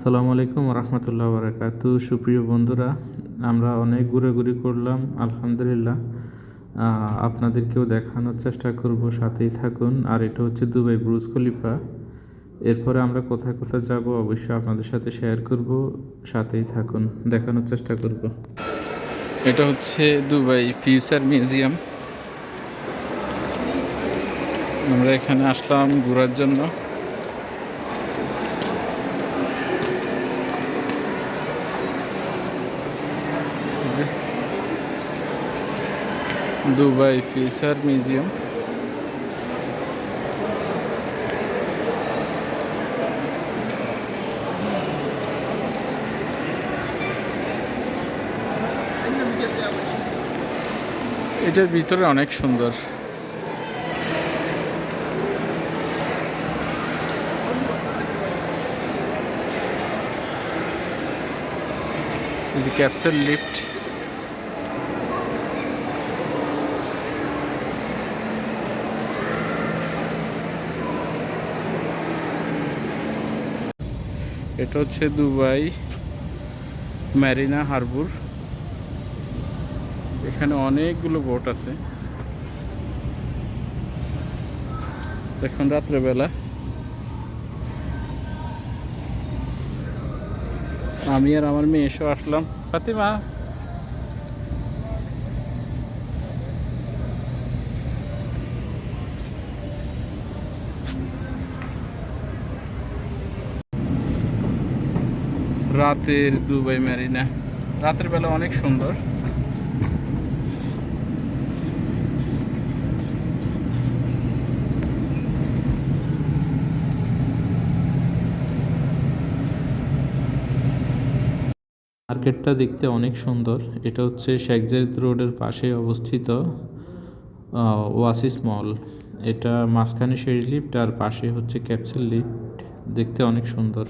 আসসালামু আলাইকুম রহমতুল্লাহ বারাকাতু। সুপ্রিয় বন্ধুরা, আমরা অনেক ঘোরাঘুরি করলাম, আলহামদুলিল্লাহ। আপনাদেরকেও দেখানোর চেষ্টা করব, সাথেই থাকুন। আর এটা হচ্ছে দুবাই ব্রুজ খলিফা। এরপরে আমরা কোথায় কোথায় যাব অবশ্যই আপনাদের সাথে শেয়ার করব, সাথেই থাকুন, দেখানোর চেষ্টা করব। এটা হচ্ছে দুবাই ফিউচার মিউজিয়াম। আমরা এখানে আসলাম ঘোরার জন্য। Dubai future museum. এটার ভিতরে অনেক সুন্দর। ক্যাপসুল লিফট এটা হচ্ছে দুবাই ম্যারিনা হারবুর। এখানে অনেকগুলো বোট আছে। এখন রাত্রেবেলা। আমি আর আমার মেয়ে এসেও আসলাম। ফাতিমা রাতের দুবাই ম্যারিনা। রাতের বেলা অনেক সুন্দর। মার্কেটটা দেখতে অনেক সুন্দর। এটা হচ্ছে শেখ জায়েদ রোডের পাশে অবস্থিত ওয়াসিস মল। এটা মাঝখানে সিঁড়ি লিফট, আর পাশে হচ্ছে ক্যাপসুল লিফট। দেখতে অনেক সুন্দর।